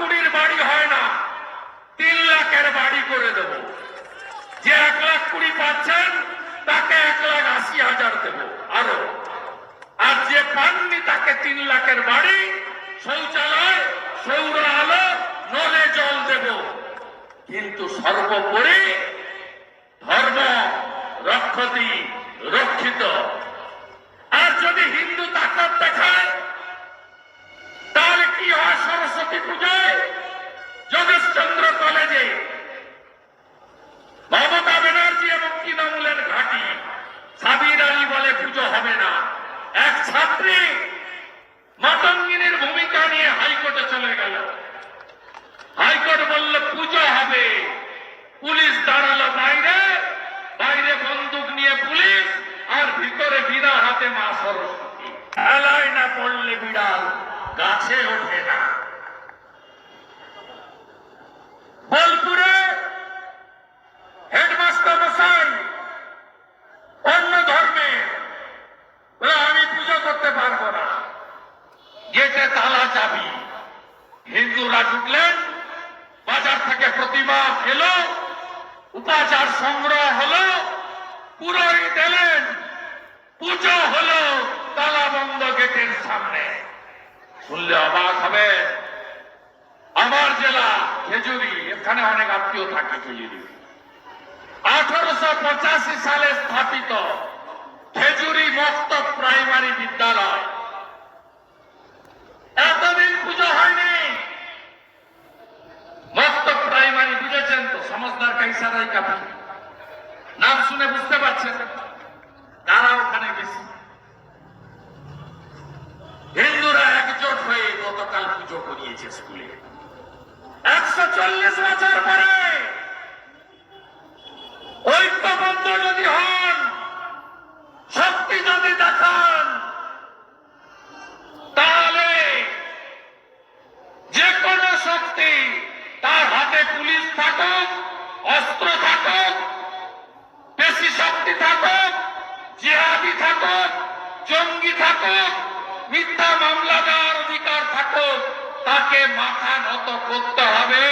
কুড়ির বাড়ি হয় না, তিন লাখের বাড়ি করে দেব। যে এক লাখ কুড়ি পাচ্ছেন, তাকে এক লাখ আশি হাজার দেব, আরও। আর যে পাননি, তাকে তিন লাখের বাড়ি, শৌচালয়, সৌর আলো, নলে জল দেব। কিন্তু সর্বোপরি ধর্ম রক্ষতি রক্ষিত। ছাত্রী মাতঙ্গিনীর ভূমিকা নিয়ে হাইকোর্টে চলে গেল। হাইকোর্ট বলল, পুজো হবে। পুলিশ দাঁড়াল বাইরে। বাইরে বন্দুক নিয়ে পুলিশ আর ভিতরে বিড়া হাতে মা সরস্বতী এলাই না পড়লে বিড়াল, গাছে ওঠে না। হিন্দুরা ঢুকলেন, বাজার থেকে প্রতিমা এলো, উপাচার সংগ্রহ হলো, পুরোহিত এলেন, পুজো হলো তালা বন্ধ গেটের সামনে। শুনলে অবাক হবে, আমার জেলা খেজুরি, এখানে অনেক আত্মীয় থাকে খেজুরি। আঠারোশো পঁচাশি সালে স্থাপিত খেজুরি মক্ত প্রাইমারি বিদ্যালয় এতদিন পুজো হয়নি মক্ত প্রাইমারি বুঝেছেন তো কাইসারাই কাপি নাম শুনে বুঝতে পারছেন? কারা ওখানে বেশি। হিন্দুরা একজোট হয়ে গতকাল পুজো করিয়েছে স্কুলে। একশো চল্লিশ বছর পরে ঐক্যবদ্ধ যদি হন, শক্তি যদি দেখান, তাহলে যে কোনো শক্তি তার হাতে পুলিশ থাকুক অস্ত্র থাকুক বেশি শক্তি থাকুক, জিহাদি থাকুক, জঙ্গি থাকুক, মিথ্যা মামলা দেওয়ার অধিকার থাকুক, তাকে মাথা নত করতে হবে।